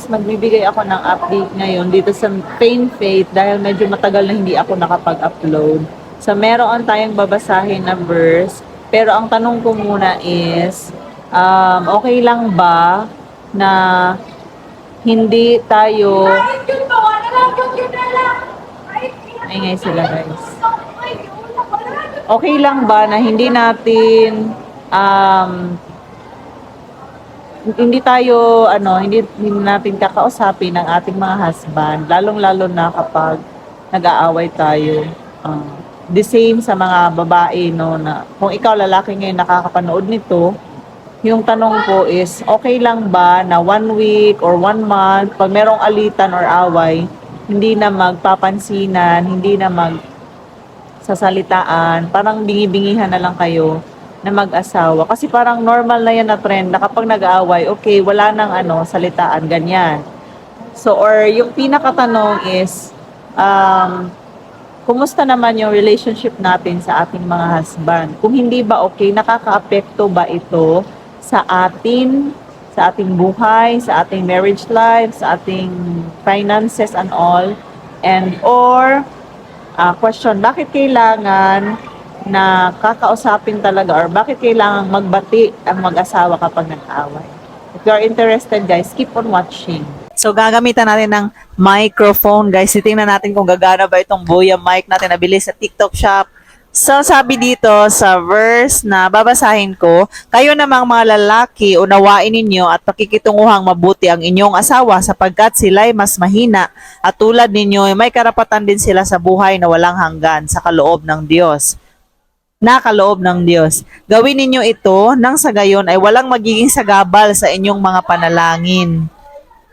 guys, magbibigay ako ng update ngayon dito sa Pain Faith dahil medyo matagal na hindi ako nakapag-upload. So meron tayong babasahin na verse, pero ang tanong ko muna is, um, okay lang ba na hindi tayo... Ingay sila guys. Okay lang ba na hindi natin um, hindi tayo ano hindi, hindi natin kakausapin ng ating mga husband lalong-lalo na kapag nag-aaway tayo. Ah, the same sa mga babae no na kung ikaw lalaki ngayon nakakapanood nito yung tanong ko is okay lang ba na one week or one month pag merong alitan or away hindi na magpapansinan hindi na mag sasalitaan, parang bingi-bingihan na lang kayo na mag-asawa. Kasi parang normal na yan na trend na kapag nag-aaway, okay, wala nang ano, salitaan, ganyan. So, or yung pinakatanong is, um, kumusta naman yung relationship natin sa ating mga husband? Kung hindi ba okay, nakaka-apekto ba ito sa atin, sa ating buhay, sa ating marriage life, sa ating finances and all? And or, Ah, question, bakit kailangan na kakausapin talaga or bakit kailangan magbati ang mag-asawa kapag nag-away? If you are interested, guys, keep on watching. So, gagamitan natin ng microphone, guys. Titingnan natin kung gagana ba itong Boya mic natin nabili sa TikTok shop. So, sabi dito sa verse na babasahin ko, kayo namang mga lalaki, unawain ninyo at pakikitunguhang mabuti ang inyong asawa sapagkat sila'y mas mahina at tulad ninyo, may karapatan din sila sa buhay na walang hanggan sa kaloob ng Diyos. Nakaloob ng Diyos. Gawin ninyo ito nang sa gayon ay walang magiging sagabal sa inyong mga panalangin.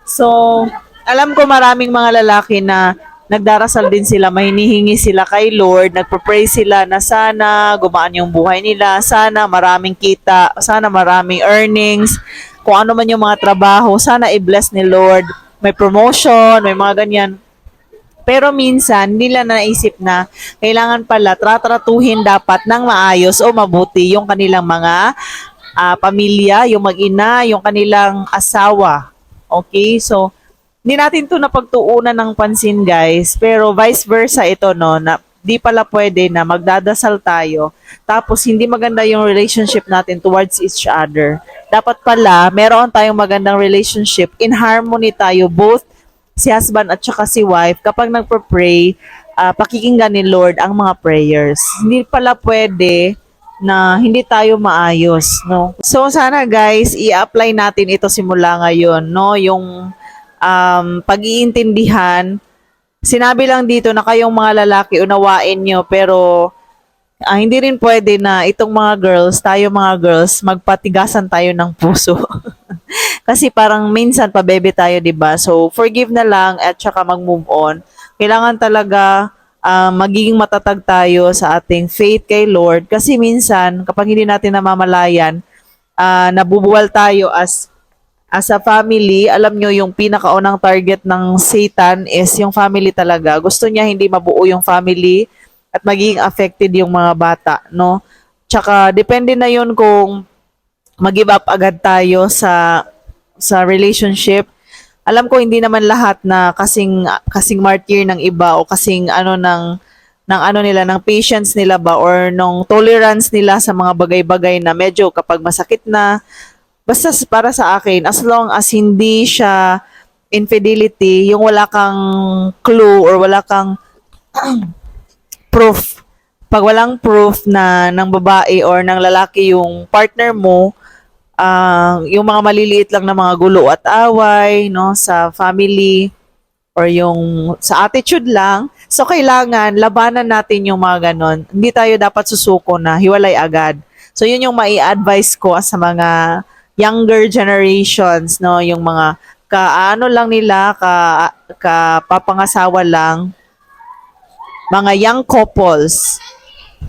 So, alam ko maraming mga lalaki na nagdarasal din sila, mahinihingi sila kay Lord, nagpa-pray sila na sana gumaan yung buhay nila, sana maraming kita, sana maraming earnings, kung ano man yung mga trabaho, sana i-bless ni Lord, may promotion, may mga ganyan. Pero minsan, nila naisip na kailangan pala tratratuhin dapat ng maayos o mabuti yung kanilang mga ah, pamilya, yung mag-ina, yung kanilang asawa. Okay? So, hindi natin to napagtuunan ng pansin guys, pero vice versa ito no, na di pala pwede na magdadasal tayo, tapos hindi maganda yung relationship natin towards each other. Dapat pala, meron tayong magandang relationship, in harmony tayo, both si husband at saka si wife, kapag nagpa-pray, ah, pakikinggan ni Lord ang mga prayers. Hindi pala pwede na hindi tayo maayos, no? So sana guys, i-apply natin ito simula ngayon, no? Yung um, pag-iintindihan. Sinabi lang dito na kayong mga lalaki, unawain nyo, pero ah, hindi rin pwede na itong mga girls, tayo mga girls, magpatigasan tayo ng puso. Kasi parang minsan pabebe tayo, 'di ba? So forgive na lang at saka mag-move on. Kailangan talaga ah, magiging matatag tayo sa ating faith kay Lord kasi minsan kapag hindi natin namamalayan, ah, nabubuwal tayo as as a family, alam nyo yung pinakaunang target ng Satan is yung family talaga. Gusto niya hindi mabuo yung family at magiging affected yung mga bata, no? Tsaka depende na yun kung mag-give up agad tayo sa sa relationship. Alam ko hindi naman lahat na kasing kasing martyr ng iba o kasing ano ng ng ano nila ng patience nila ba or ng tolerance nila sa mga bagay-bagay na medyo kapag masakit na basta para sa akin, as long as hindi siya infidelity, yung wala kang clue or wala kang proof. Pag walang proof na ng babae or ng lalaki yung partner mo, ah, yung mga maliliit lang na mga gulo at away, no, sa family, or yung sa attitude lang. So, kailangan labanan natin yung mga ganon. Hindi tayo dapat susuko na hiwalay agad. So, yun yung mai-advise ko sa mga younger generations, no? Yung mga kaano lang nila, ka, kapapangasawa lang, mga young couples.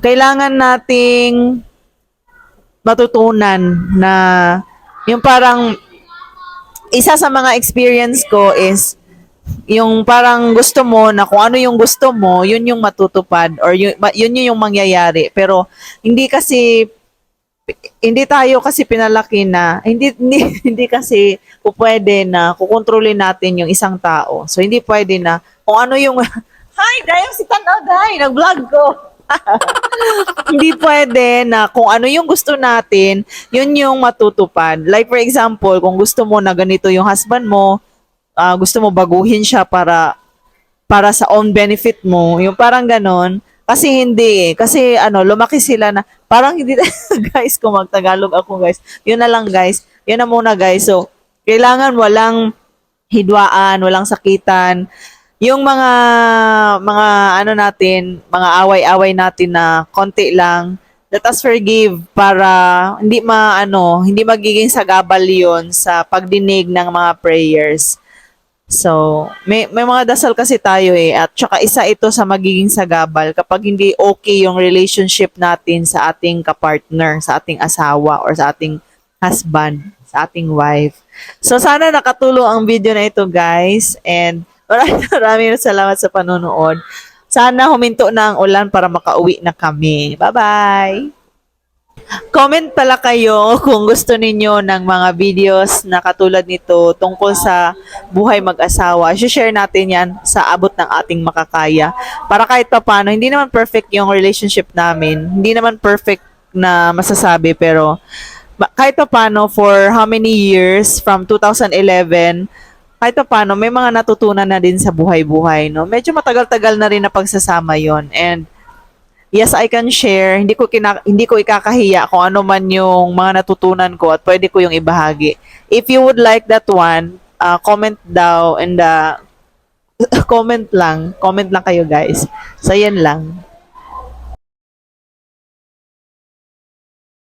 Kailangan nating matutunan na yung parang isa sa mga experience ko is yung parang gusto mo na kung ano yung gusto mo, yun yung matutupad or yun, yun yung mangyayari. Pero hindi kasi hindi tayo kasi pinalaki na hindi hindi, hindi kasi po pwede na kukontrolin natin yung isang tao. So hindi pwede na kung ano yung Hi, Dayang si Tanaw, Day, nag-vlog ko. hindi pwede na kung ano yung gusto natin, yun yung matutupad. Like for example, kung gusto mo na ganito yung husband mo, ah, gusto mo baguhin siya para para sa own benefit mo, yung parang ganon. Kasi hindi eh. Kasi ano, lumaki sila na, parang hindi, guys, kung magtagalog ako guys, yun na lang guys. Yun na muna guys. So, kailangan walang hidwaan, walang sakitan. Yung mga, mga ano natin, mga away-away natin na konti lang, let us forgive para hindi ma, ano, hindi magiging sagabal yon sa pagdinig ng mga prayers. So, may, may mga dasal kasi tayo eh. At saka isa ito sa magiging sagabal kapag hindi okay yung relationship natin sa ating kapartner, sa ating asawa, or sa ating husband, sa ating wife. So, sana nakatulong ang video na ito, guys. And maraming maraming salamat sa panonood. Sana huminto na ang ulan para makauwi na kami. Bye-bye! Comment pala kayo kung gusto ninyo ng mga videos na katulad nito tungkol sa buhay mag-asawa. share natin yan sa abot ng ating makakaya. Para kahit pa paano, hindi naman perfect yung relationship namin. Hindi naman perfect na masasabi pero kahit pa paano for how many years from 2011 kahit pa paano may mga natutunan na din sa buhay-buhay no medyo matagal-tagal na rin na pagsasama yon and yes, I can share. Hindi ko kina, hindi ko ikakahiya kung ano man yung mga natutunan ko at pwede ko yung ibahagi. If you would like that one, uh, comment daw in the comment lang. Comment lang kayo guys. So, yan lang.